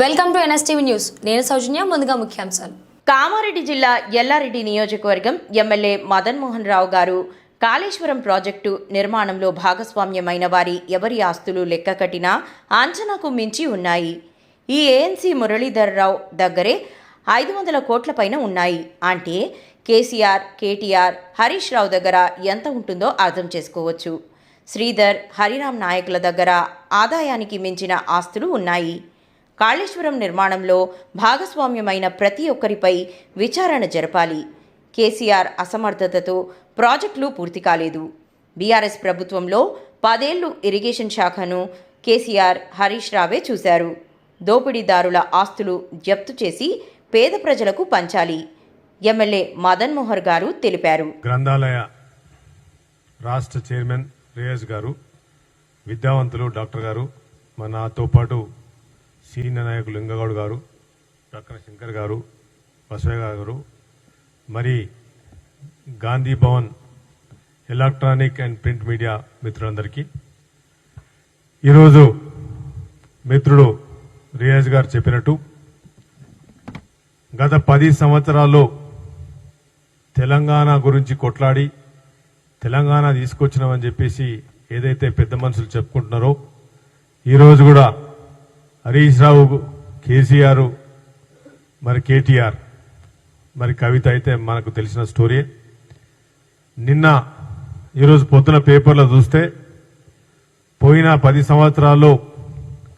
Welcome to NSTV news. నేను సౌజన్య ముందుగా ముఖ్యాంశాలు. కామారెడ్డి జిల్లా ఎల్లారెడ్డి నియోజకవర్గం ఎమ్మెల్యే మదన్ మోహన్ రావు గారు కాళేశ్వరం ప్రాజెక్టు నిర్మాణంలో భాగస్వామ్యమైన వారి ఎవరి ఆస్తులు లెక్క కట్టినా అంచనాకు మించి ఉన్నాయి. ఈ ఏఎన్సీ మురళీధర్రావు దగ్గరే ఐదు వందల కోట్ల పైన ఉన్నాయి. అంటే కేసీఆర్ కేటీఆర్ హరీష్ రావు దగ్గర ఎంత ఉంటుందో అర్థం చేసుకోవచ్చు. శ్రీధర్ హరిరామ్ నాయకుల దగ్గర ఆదాయానికి మించిన ఆస్తులు ఉన్నాయి. కాళేశ్వరం నిర్మాణంలో భాగస్వామ్యమైన ప్రతి ఒక్కరిపై విచారణ జరపాలి. కేసీఆర్ అసమర్థతతో ప్రాజెక్టులు పూర్తి కాలేదు. బీఆర్ఎస్ ప్రభుత్వంలో పదేళ్ళు ఇరిగేషన్ శాఖను కేసీఆర్ హరీష్ రావే చూశారు. దోపిడీదారుల ఆస్తులు జప్తు చేసి పేద ప్రజలకు పంచాలి. ఎమ్మెల్యే మదన్ మోహర్ గారు తెలిపారు. గ్రంథాలయ రాష్ట్ర చైర్మన్ రేయస్ గారు విద్యావంతులు డాక్టర్ గారు మనతో పాటు సీనియర్ నాయకులు లింగగౌడ్ గారు డాక్టర్ శంకర్ గారు బసవయ్య గారు మరి Gandhi Bhavan electronic and print media మిత్రులందరికీ. ఈరోజు మిత్రుడు రియాజ్ గారు చెప్పినట్టు గత పది సంవత్సరాల్లో తెలంగాణ గురించి కొట్లాడి తెలంగాణ తీసుకొచ్చినామని చెప్పేసి ఏదైతే పెద్ద మనుషులు చెప్పుకుంటున్నారో ఈరోజు కూడా హరీష్ రావు కేసీఆర్ మరి కేటీఆర్. మరి కవిత అయితే మనకు తెలిసిన స్టోరీ. నిన్న ఈరోజు పొద్దున పేపర్లో చూస్తే పోయిన పది సంవత్సరాల్లో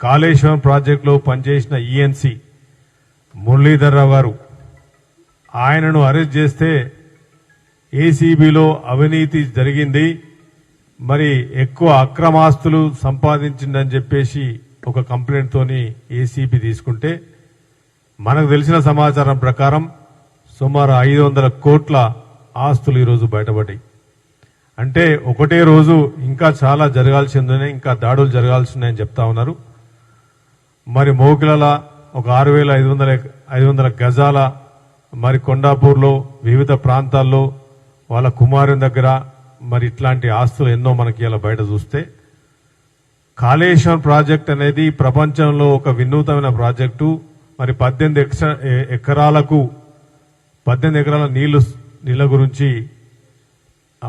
కాళేశ్వరం ప్రాజెక్టులో పనిచేసిన ఈఎన్సీ మురళీధర్రావు గారు ఆయనను అరెస్ట్ చేస్తే ఏసీబీలో అవినీతి జరిగింది. మరి ఎక్కువ అక్రమాస్తులు సంపాదించిందని చెప్పేసి ఒక కంప్లైంట్ తోని ఏసీబీ తీసుకుంటే మనకు తెలిసిన సమాచారం ప్రకారం సుమారు ఐదు వందల కోట్ల ఆస్తులు ఈరోజు బయటపడ్డాయి. అంటే ఒకటే రోజు ఇంకా చాలా జరగాల్సి ఉందని ఇంకా దాడులు జరగాల్సి ఉన్నాయని చెప్తా ఉన్నారు. మరి మోకిలల ఒక ఆరు వేల ఐదు వందల ఐదు వందల గజాల మరి కొండాపూర్లో వివిధ ప్రాంతాల్లో వాళ్ళ కుమారుని దగ్గర మరి ఇట్లాంటి ఆస్తులు ఎన్నో మనకి ఇలా బయట చూస్తే కాళేశ్వరం ప్రాజెక్ట్ అనేది ప్రపంచంలో ఒక వినూతమైన ప్రాజెక్టు. మరి పద్దెనిమిది ఎకరాలకు పద్దెనిమిది ఎకరాల నీళ్ళు నీళ్ళ గురించి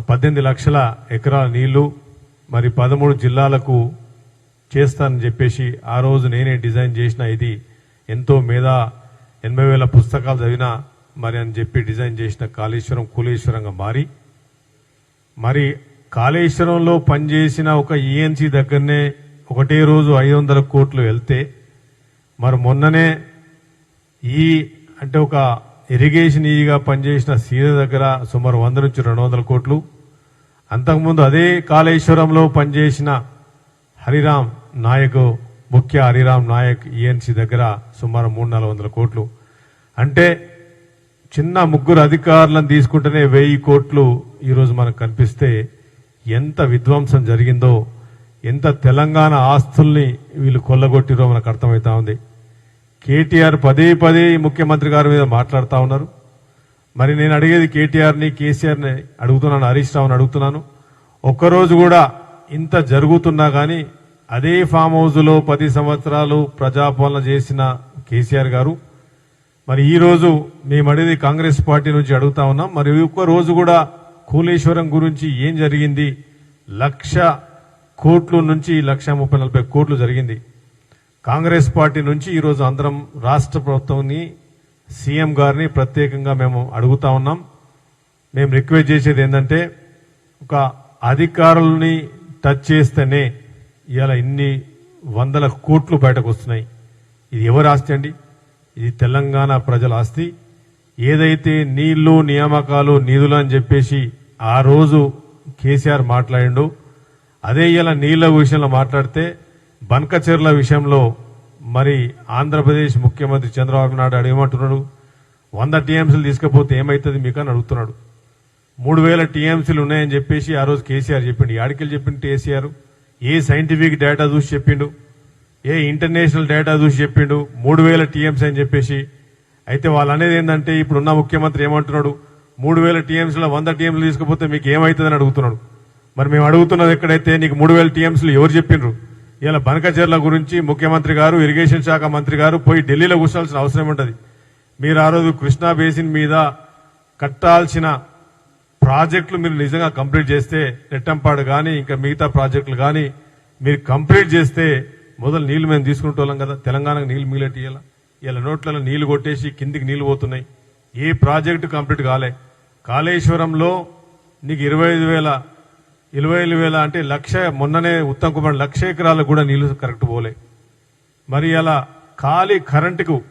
పద్దెనిమిది లక్షల ఎకరాల నీళ్ళు మరి పదమూడు జిల్లాలకు చేస్తానని చెప్పేసి ఆ రోజు నేనే డిజైన్ చేసిన. ఇది ఎంతో మీద ఎనభై వేల పుస్తకాలు చదివినా మరి అని చెప్పి డిజైన్ చేసిన కాళేశ్వరం కులేశ్వరంగా మారి. మరి కాళేశ్వరంలో పనిచేసిన ఒక ఈఎన్సీ దగ్గరనే ఒకటే రోజు ఐదు వందల కోట్లు వెళ్తే మరి మొన్ననే ఈ అంటే ఒక ఇరిగేషన్ ఈగా పనిచేసిన సీద దగ్గర సుమారు వంద నుంచి రెండు వందల కోట్లు. అంతకుముందు అదే కాళేశ్వరంలో పనిచేసిన హరిరామ్ నాయక్ ముఖ్య హరిరామ్ నాయక్ ఈఎన్సీ దగ్గర సుమారు మూడు నాలుగు వందల కోట్లు. అంటే చిన్న ముగ్గురు అధికారులను తీసుకుంటేనే వెయ్యి కోట్లు ఈరోజు మనకు కనిపిస్తే ఎంత విధ్వంసం జరిగిందో ఎంత తెలంగాణ ఆస్తుల్ని వీళ్ళు కొల్లగొట్టిరో మనకు అర్థమవుతా ఉంది. కేటీఆర్ పదే పదే ముఖ్యమంత్రి గారి మీద మాట్లాడుతూ ఉన్నారు. మరి నేను అడిగేది కేటీఆర్ని కేసీఆర్ని అడుగుతున్నాను హరీష్ రావుని అడుగుతున్నాను. ఒక్కరోజు కూడా ఇంత జరుగుతున్నా కానీ అదే ఫామ్ హౌస్లో పది సంవత్సరాలు ప్రజాపాలన చేసిన కేసీఆర్ గారు మరి ఈరోజు మేము అడిగేది కాంగ్రెస్ పార్టీ నుంచి అడుగుతా ఉన్నాం. మరి ఒక్క రోజు కూడా కూలేశ్వరం గురించి ఏం జరిగింది? లక్ష కోట్ల నుంచి లక్ష ముప్పై నలభై కోట్లు జరిగింది. కాంగ్రెస్ పార్టీ నుంచి ఈరోజు అందరం రాష్ట్ర ప్రభుత్వాన్ని సీఎం గారిని ప్రత్యేకంగా మేము అడుగుతా ఉన్నాం. మేము రిక్వెస్ట్ చేసేది ఏంటంటే ఒక అధికారులని టచ్ చేస్తేనే ఇవాళ ఇన్ని వందల కోట్లు బయటకు వస్తున్నాయి. ఇది ఎవరు ఆస్తి అండి? ఇది తెలంగాణ ప్రజల ఆస్తి. ఏదైతే నీళ్ళు నియామకాలు నిధులు అని చెప్పేసి ఆ రోజు కేసీఆర్ మాట్లాడిండు అదే ఇలా నీళ్ళ విషయంలో మాట్లాడితే బన్కచెర్ల విషయంలో మరి ఆంధ్రప్రదేశ్ ముఖ్యమంత్రి చంద్రబాబు నాయుడు అడగమంటున్నాడు వంద టీఎంసీలు తీసుకపోతే ఏమవుతుంది మీకు అని అడుగుతున్నాడు. మూడు వేల టీఎంసీలు ఉన్నాయని చెప్పేసి ఆ రోజు కేసీఆర్ చెప్పిండు. యాడికెళ్ళి చెప్పిండు కేసీఆర్. ఏ సైంటిఫిక్ డేటా చూసి చెప్పిండు? ఏ ఇంటర్నేషనల్ డేటా చూసి చెప్పిండు? మూడు వేల టీఎంసీ అని చెప్పేసి అయితే వాళ్ళు అనేది ఏంటంటే ఇప్పుడున్న ముఖ్యమంత్రి ఏమంటున్నాడు? మూడు వేల టీఎంసీలో వంద టీఎంసీలు తీసుకుపోతే మీకు ఏమవుతుందని అడుగుతున్నాడు. మరి మేము అడుగుతున్నది ఎక్కడైతే నీకు మూడు వేల టీఎంసీలు ఎవరు చెప్పిండ్రు ఇలా బనకచర్ల గురించి ముఖ్యమంత్రి గారు ఇరిగేషన్ శాఖ మంత్రి గారు పోయి ఢిల్లీలో కూర్చోాల్సిన అవసరం ఉంటుంది. మీరు ఆ రోజు కృష్ణా బేసిన్ మీద కట్టాల్సిన ప్రాజెక్టులు మీరు నిజంగా కంప్లీట్ చేస్తే రెట్టంపాడు కానీ ఇంకా మిగతా ప్రాజెక్టులు కానీ మీరు కంప్లీట్ చేస్తే మొదలు నీళ్ళు మేము తీసుకుంటూ వాళ్ళం కదా? తెలంగాణకు నీళ్ళు మిగిలేటి ఇలా నోట్లలో నీళ్ళు కొట్టేసి కిందికి నీళ్ళు పోతున్నాయి. ఏ ప్రాజెక్టు కంప్లీట్ కాలే. కాళేశ్వరంలో నీకు ఇరవై ఐదు వేల ఇరవై ఐదు వేల అంటే లక్ష మొన్ననే ఉత్తమ్ కుమార్ లక్ష ఎకరాలకు కూడా నీళ్ళు కరెక్ట్ పోలే. మరి అలా ఖాళీ కరెంటుకు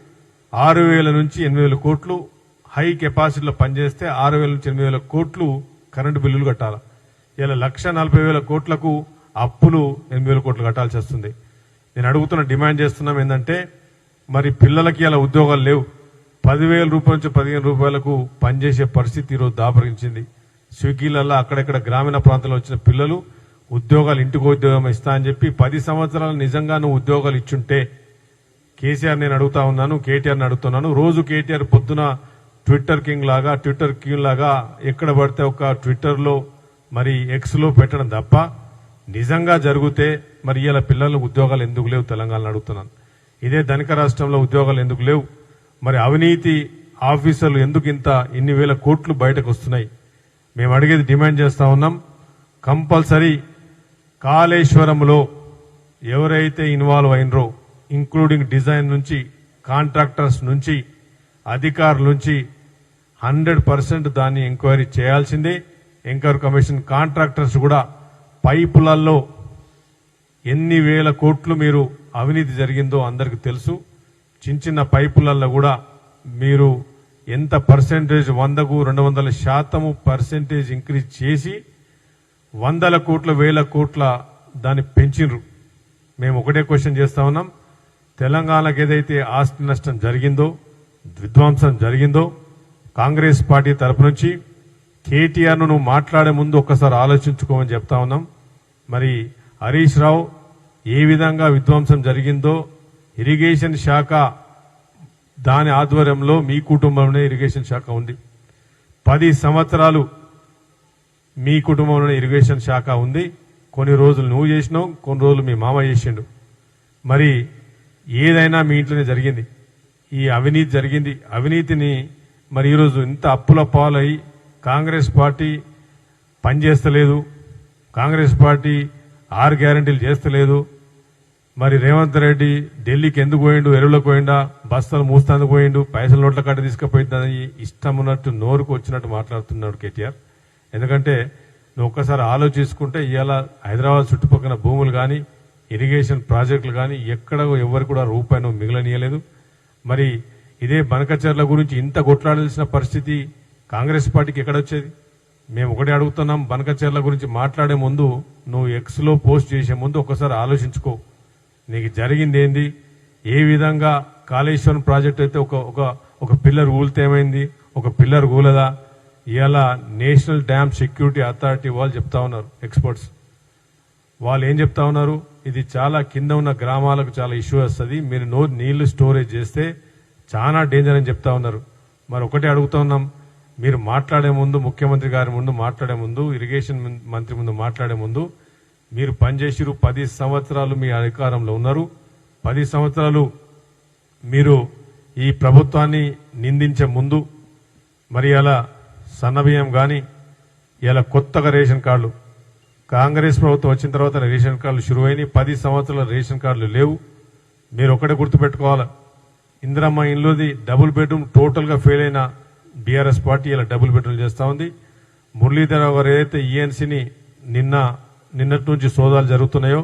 ఆరు వేల నుంచి ఎనిమిది వేల కోట్లు హై కెపాసిటీలో పనిచేస్తే ఆరు వేల నుంచి ఎనిమిది వేల కోట్లు కరెంటు బిల్లులు కట్టాలి. ఇలా లక్ష నలభై వేల కోట్లకు అప్పులు ఎనిమిది వేల కోట్లు కట్టాల్సి వస్తుంది. నేను అడుగుతున్న డిమాండ్ చేస్తున్నాం ఏంటంటే మరి పిల్లలకి అలా ఉద్యోగాలు లేవు. పదివేల రూపాయల నుంచి పదిహేను రూపాయలకు పనిచేసే పరిస్థితి ఈరోజు దాపరించింది. స్విగ్గీలలో అక్కడెక్కడ గ్రామీణ ప్రాంతంలో వచ్చిన పిల్లలు ఉద్యోగాలు ఇంటికి ఉద్యోగం ఇస్తా అని చెప్పి పది సంవత్సరాలు నిజంగా నువ్వు ఉద్యోగాలు ఇచ్చుంటే కేసీఆర్ నేను అడుగుతా ఉన్నాను కేటీఆర్ని అడుగుతున్నాను. రోజు కేటీఆర్ పొద్దున ట్విట్టర్ కింగ్ లాగా ట్విట్టర్ కింగ్ లాగా ఎక్కడ పడితే ఒక ట్విట్టర్లో మరి ఎక్స్లో పెట్టడం తప్ప నిజంగా జరిగితే మరి ఇలా పిల్లలకు ఉద్యోగాలు ఎందుకు లేవు తెలంగాణలో అడుగుతున్నాను. ఇదే ధనిక రాష్ట్రంలో ఉద్యోగాలు ఎందుకు లేవు? మరి అవినీతి ఆఫీసర్లు ఎందుకు ఇంత ఇన్ని వేల కోట్లు బయటకు వస్తున్నాయి? మేము అడిగేది డిమాండ్ చేస్తా ఉన్నాం. కంపల్సరీ కాళేశ్వరంలో ఎవరైతే ఇన్వాల్వ్ అయినరో ఇంక్లూడింగ్ డిజైన్ నుంచి కాంట్రాక్టర్స్ నుంచి అధికారుల నుంచి హండ్రెడ్ పర్సెంట్ దాన్ని ఎంక్వైరీ చేయాల్సిందే. ఎంక్వైరీ కమిషన్ కాంట్రాక్టర్స్ కూడా పైపులలో ఎన్ని వేల కోట్లు మీరు అవినీతి జరిగిందో అందరికి తెలుసు. చిన్న చిన్న పైపులలో కూడా మీరు ఎంత పర్సెంటేజ్ వందకు రెండు వందల శాతము పర్సెంటేజ్ ఇంక్రీజ్ చేసి వందల కోట్ల వేల కోట్ల దాన్ని పెంచిండ్రు మేము ఒకటే క్వశ్చన్ చేస్తా ఉన్నాం. తెలంగాణకు ఏదైతే ఆస్తి నష్టం జరిగిందో విధ్వంసం జరిగిందో కాంగ్రెస్ పార్టీ తరపు నుంచి కేటీఆర్ను నువ్వు మాట్లాడే ముందు ఒక్కసారి ఆలోచించుకోమని చెప్తా ఉన్నాం. మరి హరీష్ రావు ఏ విధంగా విధ్వంసం జరిగిందో ఇరిగేషన్ శాఖ దాని ఆధ్వర్యంలో మీ కుటుంబంలోనే ఇరిగేషన్ శాఖ ఉంది. పది సంవత్సరాలు మీ కుటుంబంలోనే ఇరిగేషన్ శాఖ ఉంది. కొన్ని రోజులు నువ్వు చేసినావు కొన్ని రోజులు మీ మామ చేసిండు. మరి ఏదైనా మీ ఇంట్లోనే జరిగింది. ఈ అవినీతి జరిగింది. అవినీతిని మరి ఈరోజు ఇంత అప్పుల పాలై కాంగ్రెస్ పార్టీ పనిచేస్తలేదు. కాంగ్రెస్ పార్టీ ఆరు గ్యారంటీలు చేస్తలేదు. మరి రేవంత్ రెడ్డి ఢిల్లీకి ఎందుకు పోయిండు? ఎరువులకు పోయిండా? బస్తాలు మూస్తాందుకు పోయిండు? పైసలు నోట్ల కట్ట తీసుకుపోయిందని ఇష్టం ఉన్నట్టు నోరుకు వచ్చినట్టు మాట్లాడుతున్నాడు కేటీఆర్. ఎందుకంటే నువ్వు ఒక్కసారి ఆలోచించుకుంటే ఇవాళ హైదరాబాద్ చుట్టుపక్కల భూములు కానీ ఇరిగేషన్ ప్రాజెక్టులు కానీ ఎక్కడ ఎవరు కూడా రూపాయి నువ్వు మిగలనీయలేదు. మరి ఇదే బనకచర్ల గురించి ఇంత కొట్లాడాల్సిన పరిస్థితి కాంగ్రెస్ పార్టీకి ఎక్కడొచ్చేది మేము ఒకటే అడుగుతున్నాం బనకచర్ల గురించి మాట్లాడే ముందు నువ్వు ఎక్స్లో పోస్ట్ చేసే ముందు ఒకసారి ఆలోచించుకో. నీకు జరిగింది ఏంది ఏ విధంగా కాళేశ్వరం ప్రాజెక్ట్ అయితే ఒక ఒక ఒక పిల్లర్ ఊలితే ఏమైంది? ఒక పిల్లర్ ఊలదా? ఇలా నేషనల్ డ్యామ్ సెక్యూరిటీ అథారిటీ వాళ్ళు చెప్తా ఉన్నారు ఎక్స్పర్ట్స్. వాళ్ళు ఏం చెప్తా ఉన్నారు? ఇది చాలా కింద ఉన్న గ్రామాలకు చాలా ఇష్యూ వస్తుంది. మీరు నో నీళ్ళు స్టోరేజ్ చేస్తే చాలా డేంజర్ అని చెప్తా ఉన్నారు. మరి ఒకటే అడుగుతా ఉన్నాం. మీరు మాట్లాడే ముందు ముఖ్యమంత్రి గారి ముందు మాట్లాడే ముందు ఇరిగేషన్ మంత్రి ముందు మాట్లాడే ముందు మీరు పనిచేసిరు పది సంవత్సరాలు మీ అధికారంలో ఉన్నారు. పది సంవత్సరాలు మీరు ఈ ప్రభుత్వాన్ని నిందించే ముందు మరి అలా సన్నబియ్యం కానీ ఇలా కొత్తగా రేషన్ కార్డులు కాంగ్రెస్ ప్రభుత్వం వచ్చిన తర్వాత రేషన్ కార్డులు షురువైనాయి పది సంవత్సరాల రేషన్ కార్డులు లేవు. మీరు ఒకటే గుర్తుపెట్టుకోవాలి ఇందిరమ్మ ఇల్లుది డబుల్ బెడ్రూమ్ టోటల్గా ఫెయిల్ అయిన బీఆర్ఎస్ పార్టీ ఇలా డబుల్ బెడ్రూమ్ చేస్తూ ఉంది. మురళీధర్ గారు ఏదైతే ఈఎన్సీని నిన్న నిన్నటి నుంచి సోదాలు జరుగుతున్నాయో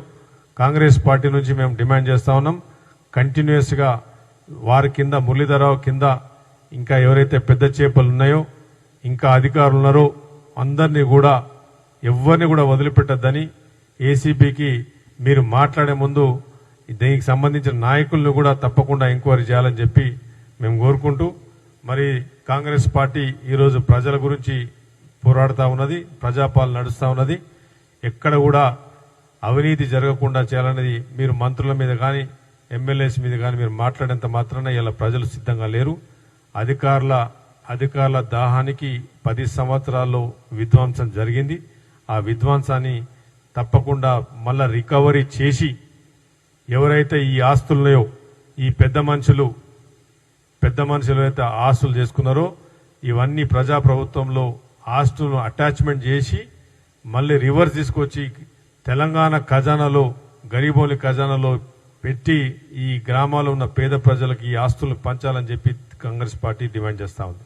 కాంగ్రెస్ పార్టీ నుంచి మేము డిమాండ్ చేస్తా ఉన్నాం. కంటిన్యూస్గా వారి కింద మురళీధరరావు కింద ఇంకా ఎవరైతే పెద్ద చేపలు ఉన్నాయో ఇంకా అధికారులు ఉన్నారో అందరినీ కూడా ఎవరిని కూడా వదిలిపెట్టద్దని ఏసీబీకి మీరు మాట్లాడే ముందు దీనికి సంబంధించిన నాయకులను కూడా తప్పకుండా ఎంక్వైరీ చేయాలని చెప్పి మేము కోరుకుంటూ మరి కాంగ్రెస్ పార్టీ ఈరోజు ప్రజల గురించి పోరాడుతూ ఉన్నది ప్రజాపాలన నడుస్తూ ఉన్నది. ఎక్కడ కూడా అవినీతి జరగకుండా చేయాలనేది మీరు మంత్రుల మీద కానీ ఎమ్మెల్యేస్ మీద కానీ మీరు మాట్లాడేంత మాత్రాన ఇలా ప్రజలు సిద్ధంగా లేరు. అధికారుల అధికారుల దాహానికి పది సంవత్సరాల్లో విధ్వంసం జరిగింది. ఆ విధ్వంసాన్ని తప్పకుండా మళ్ళా రికవరీ చేసి ఎవరైతే ఈ ఆస్తులున్నాయో ఈ పెద్ద మనుషులు పెద్ద మనుషులు అయితే ఆస్తులు చేసుకున్నారో ఇవన్నీ ప్రజా ప్రభుత్వంలో ఆస్తులను అటాచ్మెంట్ చేసి మళ్ళీ రివర్స్ తీసుకొచ్చి తెలంగాణ ఖజానాలో గరీబోలి ఖజానాలో పెట్టి ఈ గ్రామాల్లో ఉన్న పేద ప్రజలకు ఈ ఆస్తులు పంచాలని చెప్పి కాంగ్రెస్ పార్టీ డిమాండ్ చేస్తా ఉంది.